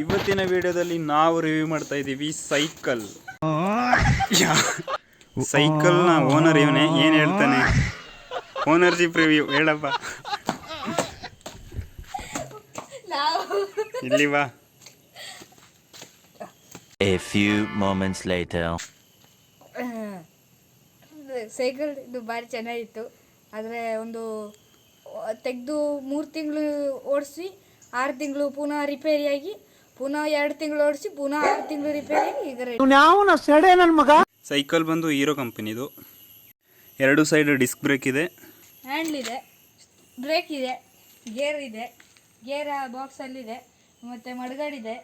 ಇವತ್ತಿನ ವಿಡಿಯೋದಲ್ಲಿ ನಾವು ರಿವ್ಯೂ ಮಾಡ್ತಾ ಇದ್ದೀವಿ ಸೈಕಲ್. ಸೈಕಲ್ನ ಓನರ್ ಇವನೇ ಏನು ಹೇಳ್ತಾನೆ? ಓನರ್ಶಿಪ್ ರಿವ್ಯೂ ಹೇಳಪ್ಪ. ಇಲ್ಲಿ ಬಾ. A few moments later. Cycle ಇದು ಭಾರಿ ಚೆನ್ನಾಗಿತ್ತು. ಆದರೆ ಒಂದು ತೆಗೆದು ಮೂರು ತಿಂಗಳು ಓಡಿಸಿ ಆರು ತಿಂಗಳು ಪುನಃ ರಿಪೇರಿಯಾಗಿ ಪುನಃ ಎರಡು ತಿಂಗಳು ಓಡಿಸಿ ಪುನಃ ಆರು ತಿಂಗಳು ರಿಪೇರಿ ಈಗ ಮಗ? ಸೈಕಲ್ ಬಂದು ಹೀರೋ ಕಂಪನಿದು ಎರಡು ಸೈಡ್ ಡಿಸ್ಕ್ ಬ್ರೇಕ್ ಇದೆ. ಹ್ಯಾಂಡ್ಲ್ ಇದೆ. ಬ್ರೇಕ್ ಇದೆ. ಗೇರ್ ಇದೆ. ಗೇರ್ ಮತ್ತೆ ಮಡಗಡೆ ಇದೆ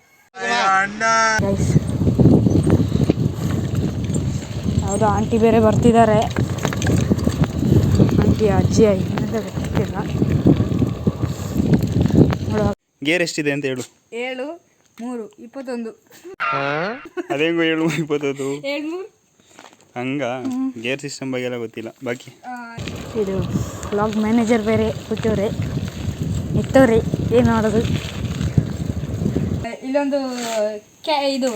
ಹೌದು ಆಂಟಿ ಬೇರೆ ಬರ್ತಿದ್ದಾರೆ. ಆಂಟಿ ಅಜ್ಜಿ ಏನಂತ ಗೊತ್ತಿಲ್ಲ. ಗೇರ್ ಎಷ್ಟಿದೆ ಅಂತ ಹೇಳು. ಏಳು. ಮೂರು ಇಪ್ಪತ್ತೊಂದು. ಅದೇ ಹೇಳು ಇಪ್ಪತ್ತೊಂದು. ಹಂಗ? ಗೇರ್ ಸಿಸ್ಟಮ್ ಬಗ್ಗೆ ಎಲ್ಲ ಗೊತ್ತಿಲ್ಲ. ಬಾಕಿ. ಇದು ಬ್ಲಾಗ್ ಮ್ಯಾನೇಜರ್ ಬೇರೆ ಕೂತವ್ರೆ ನಿಂತವ್ರೆ ಏನು ಮಾಡೋದು? ಇಲ್ಲೊಂದು ಕ್ಯಾ ಇದು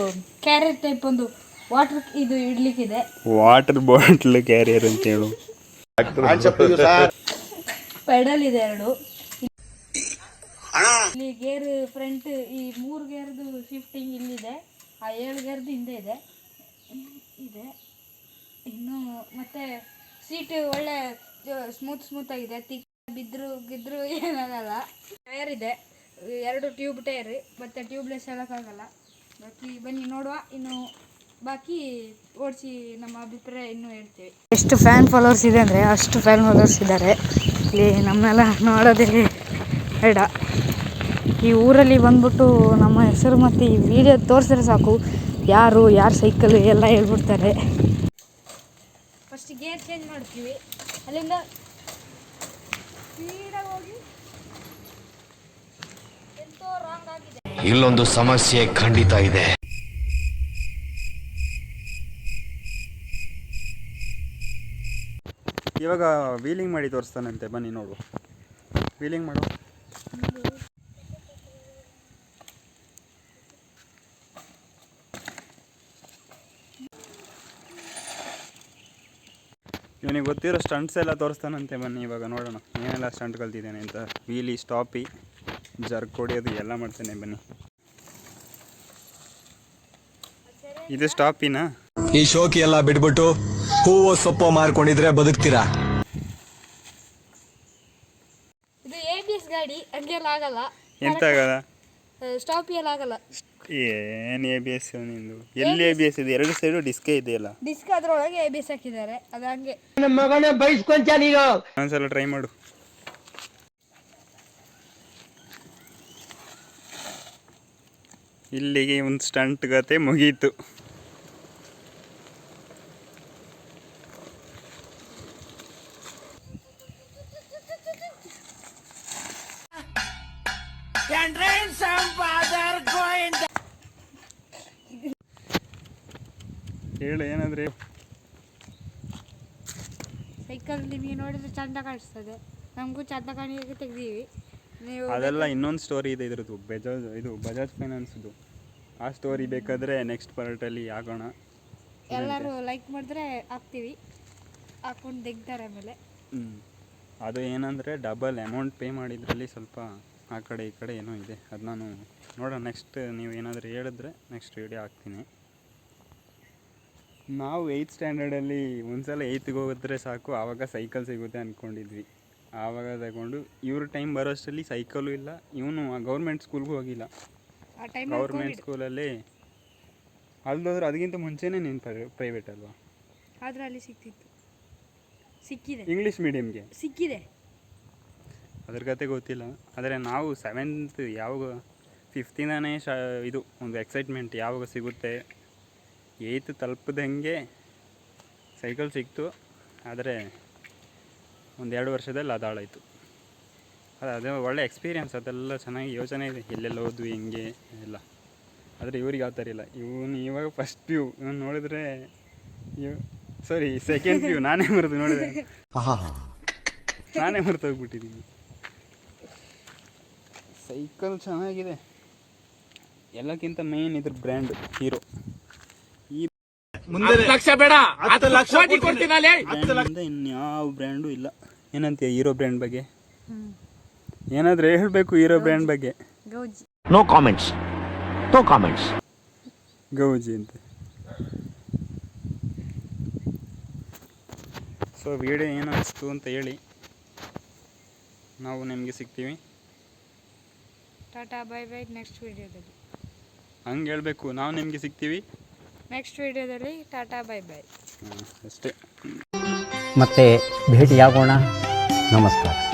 ಕ್ಯಾರಿಯರ್ ಟೈಪ್ ಒಂದು ವಾಟರ್ ಇದು ಇಡ್ಲಿಕ್ಕಿದೆ. ವಾಟರ್ ಬಾಟ್ಲ್ ಕ್ಯಾರಿಯರ್ ಅಂತ ಹೇಳು. ಪೆಡಲ್ ಇದೆ ಎರಡು. ಇಲ್ಲಿ ಗೇರ್ ಫ್ರಂಟ್ ಈ ಮೂರು ಗೇರ್ದು ಶಿಫ್ಟಿಂಗ್ ಇಲ್ಲಿದೆ. ಆ ಏಳು ಗೇರ್ದು ಹಿಂದೆ ಇದೆ. ಇದೆ. ಇನ್ನು ಮತ್ತು ಸೀಟ್ ಒಳ್ಳೆ ಸ್ಮೂತ್ ಸ್ಮೂತ್ ಆಗಿದೆ. ತಿಕ್ ಬಿದ್ರು, ಗಿದ್ರು ಏನಾಗಲ್ಲ ಟೈರ್ ಇದೆ. ಎರಡು ಟ್ಯೂಬ್ ಟೈರ್ ಮತ್ತು ಟ್ಯೂಬ್ಲೆಸ್ ಹೇಳೋಕ್ಕಾಗಲ್ಲ ಬಾಕಿ ಬನ್ನಿ ನೋಡುವ. ಇನ್ನು ಬಾಕಿ ಓಡಿಸಿ ನಮ್ಮ ಅಭಿಪ್ರಾಯ ಇನ್ನೂ ಹೇಳ್ತೀವಿ. ಎಷ್ಟು ಫ್ಯಾನ್ ಫಾಲೋವರ್ಸ್ ಇದೆ ಅಂದರೆ ಅಷ್ಟು ಫ್ಯಾನ್ ಫಾಲೋವರ್ಸ್ ಇದ್ದಾರೆ. ಇಲ್ಲಿ ನಮ್ಮೆಲ್ಲ ನೋಡೋದೇ ಬೇಡ. ಈ ಊರಲ್ಲಿ ಬಂದ್ಬಿಟ್ಟು ನಮ್ಮ ಹೆಸರು ಮತ್ತು ಈ ವಿಡಿಯೋ ತೋರಿಸಿದ್ರೆ ಸಾಕು. ಯಾರು ಯಾರು ಸೈಕಲ್ ಎಲ್ಲ ಹೇಳ್ಬಿಡ್ತಾರೆ. ಫಸ್ಟ್ ಗೇರ್ ಚೇಂಜ್ ಮಾಡ್ತೀವಿ. ಅಲ್ಲಿಂದ ಸ್ಪೀಡಾಗಿ ಹೋಗಿ ಎಂತೋ ರಾಂಗ್ ಆಗಿದೆ. ಇಲ್ಲೊಂದು ಸಮಸ್ಯೆ ಖಂಡಿತ ಇದೆ. ಇವಾಗ ವೀಲಿಂಗ್ ಮಾಡಿ ತೋರಿಸ್ತಾನಂತೆ. ಬನ್ನಿ ನೋಡು. ವೀಲಿಂಗ್ ಮಾಡು. ಇವನಿಗೆ ಗೊತ್ತಿರೋ ಸ್ಟಂಟ್ಸ್ ಎಲ್ಲ ತೋರಿಸ್ತಾನಂತೆ ಬನ್ನಿ ಇವಾಗ ನೋಡೋಣ. ಏನೆಲ್ಲ ಸ್ಟಂಟ್ ಕಲ್ತಿದ್ದೇನೆ ಅಂತ. ವೀಲಿ ಸ್ಟಾಪಿ ಜರ್ಕ್ ಹೊಡಿಯೋದು ಎಲ್ಲ ಮಾಡ್ತಾನೆ ಬನ್ನಿ. ಇದು ಸ್ಟಾಪಿನಾ ಈ ಶೋಕಿ ಎಲ್ಲ ಬಿಟ್ಬಿಟ್ಟು ಹೂವು ಸೊಪ್ಪು ಮಾರ್ಕೊಂಡಿದ್ರೆ ಬದುಕ್ತೀರಾ? ಇದು ಎ ಬಿ ಎಸ್ ಗಾಡಿ ಹಂಗೆಲ್ಲ ಆಗಲ್ಲ. ಎಂತ ಆಗಲ್ಲ? ಸ್ಟಾಪ್ ಎಲ್ಲ ಆಗಲ್ಲ. ಏನು ಎ ಬಿ ಎಸ್ ನಿಂದು? ಎಲ್ಲಿ ಎ ಬಿ ಎಸ್ ಇದೆ? ಎರಡು ಸೈಡು ಡಿಸ್ಕೇ ಇದೆಯಲ್ಲ ಡಿಸ್ಕ್ ಅದ್ರೊಳಗೆ ಎ ಬಿ ಎಸ್ ಹಾಕಿದ್ದಾರೆ. ಅದು ಹಂಗೆ. ಒಂದ್ಸಲ ಟ್ರೈ ಮಾಡು. ಇಲ್ಲಿಗೆ ಒಂದು ಸ್ಟಂಟ್ ಗತೆ ಮುಗೀತು. ಹೇಳು ಏನಂದ್ರೆ? ಸೈಕಲ್ ನಿಮಗೆ ನೋಡಿದ್ರೆ ಚಂದ ಕಾಣಿಸ್ತದೆ. ನಮಗೂ ಚಂದ ಕಾಣಿಗೆ ತೆಗ್ದೀವಿ ನೀವು ಅದೆಲ್ಲ ಇನ್ನೊಂದು ಸ್ಟೋರಿ ಇದೆ ಇದ್ರದ್ದು. ಬಜಾಜ್ ಇದು ಬಜಾಜ್ ಫೈನಾನ್ಸ್ದು ಆ ಸ್ಟೋರಿ ಬೇಕಾದರೆ ನೆಕ್ಸ್ಟ್ ಪಾರ್ಟಲ್ಲಿ ಆಗೋಣ ಎಲ್ಲರೂ ಲೈಕ್ ಮಾಡಿದ್ರೆ ಹಾಕ್ತೀವಿ. ಹಾಕೊಂಡು ತೆಗ್ತಾರೆ ಆಮೇಲೆ. ಅದು ಏನಂದರೆ ಡಬಲ್ ಅಮೌಂಟ್ ಪೇ ಮಾಡಿದ್ರಲ್ಲಿ ಸ್ವಲ್ಪ ಆ ಕಡೆ ಈ ಕಡೆ ಏನೋ ಇದೆ. ಅದು ನಾನು ನೋಡೋಣ. ನೆಕ್ಸ್ಟ್ ನೀವು ಏನಾದರೂ ಹೇಳಿದ್ರೆ ನೆಕ್ಸ್ಟ್ ವೀಡಿಯೋ ಹಾಕ್ತೀನಿ. ನಾವು ಏಯ್ತ್ ಸ್ಟ್ಯಾಂಡರ್ಡಲ್ಲಿ ಒಂದ್ಸಲ ಏಯ್ತ್ಗೆ ಹೋಗಿದ್ರೆ ಸಾಕು ಆವಾಗ ಸೈಕಲ್ ಸಿಗುತ್ತೆ ಅಂದ್ಕೊಂಡಿದ್ವಿ ಆವಾಗ ತಗೊಂಡು ಇವ್ರ ಟೈಮ್ ಬರೋಷ್ಟರಲ್ಲಿ ಸೈಕಲು ಇಲ್ಲ ಇವನು ಗೌರ್ಮೆಂಟ್ ಸ್ಕೂಲ್ಗೂ ಹೋಗಿಲ್ಲ. ಆ ಗೌರ್ಮೆಂಟ್ ಸ್ಕೂಲಲ್ಲಿ ಅಲ್ದೋದ್ರೆ ಅದಕ್ಕಿಂತ ಮುಂಚೆನೇ ನೀನು ಪ್ರೈವೇಟ್ ಅಲ್ವಾ? ಆದರೆ ಅಲ್ಲಿ ಸಿಕ್ತಿತ್ತು. ಸಿಕ್ಕಿದೆ. ಇಂಗ್ಲೀಷ್ ಮೀಡಿಯಮ್ಗೆ ಸಿಕ್ಕಿದೆ. ಅದ್ರ ಕತೆ ಗೊತ್ತಿಲ್ಲ. ಆದರೆ ನಾವು ಸೆವೆಂತ್ ಯಾವಾಗ ಫಿಫ್ತಿಂದನೇ ಶಾ ಇದು ಒಂದು ಎಕ್ಸೈಟ್ಮೆಂಟ್ ಯಾವಾಗ ಸಿಗುತ್ತೆ ಏಯ್ತ್ ತಲುಪದಂಗೆ ಸೈಕಲ್ ಸಿಕ್ತು. ಆದರೆ ಒಂದು ಎರಡು ವರ್ಷದಲ್ಲಿ ಅದು ಹಾಳಾಯಿತು ಅದು ಅದೇ ಒಳ್ಳೆ ಎಕ್ಸ್ಪೀರಿಯನ್ಸ್ ಅದೆಲ್ಲ ಚೆನ್ನಾಗಿ ಯೋಚನೆ ಇದೆ. ಎಲ್ಲೆಲ್ಲ ಹೋದ್ವಿ ಹಿಂಗೆ ಎಲ್ಲ. ಆದರೆ ಇವ್ರಿಗೆ ಯಾವ ಥರ ಇಲ್ಲ. ಇವನು ಇವಾಗ ಫಸ್ಟ್ ವ್ಯೂ ಇವನು ನೋಡಿದ್ರೆ ಇವ್ ಸಾರಿ ಸೆಕೆಂಡ್ ಪ್ಯೂ ನಾನೇ ಮರೆತು ನೋಡಿದೆ. ನಾನೇ ಮರೆತು ಹೋಗ್ಬಿಟ್ಟಿದ್ದೀನಿ ಸೈಕಲ್ ಚೆನ್ನಾಗಿದೆ. ಎಲ್ಲಕ್ಕಿಂತ ಮೇನ್ ಇದ್ರ ಬ್ರ್ಯಾಂಡ್ ಹೀರೋ ಲಕ್ಷ ಬೇಡ. ಹತ್ತು ಲಕ್ಷ ಕೊಡ್ತೀನಿ. ಬ್ರ್ಯಾಂಡಿಂದ ಇನ್ಯಾವ ಬ್ರ್ಯಾಂಡು ಇಲ್ಲ. ಏನಂತ ಹೀರೋ ಬ್ರ್ಯಾಂಡ್ ಬಗ್ಗೆ? ಏನಾದ್ರೂ ಹೇಳಬೇಕು ಹೀರೋ ಬ್ರ್ಯಾಂಡ್ ಬಗ್ಗೆ? No comments no comments. ಗೌಜಿ ಅಂತ. ಸೊ ವಿಡಿಯೋ ಏನು ಅನಿಸ್ತು ಅಂತ ಹೇಳಿ. ನಾವು ನಿಮಗೆ ಸಿಗ್ತೀವಿ. ಟಾಟಾ ಬೈ ಬೈ ನೆಕ್ಸ್ಟ್ ವಿಡಿಯೋದಲ್ಲಿ ಹಂಗೆ ಹೇಳಬೇಕು. ನಾವು ನಿಮಗೆ ಸಿಗ್ತೀವಿ. ನೆಕ್ಸ್ಟ್ ವಿಡಿಯೋದಲ್ಲಿ ಟಾಟಾ ಬೈ ಬೈ ಅಷ್ಟೇ ಮತ್ತೆ ಭೇಟಿಯಾಗೋಣ. ನಮಸ್ಕಾರ.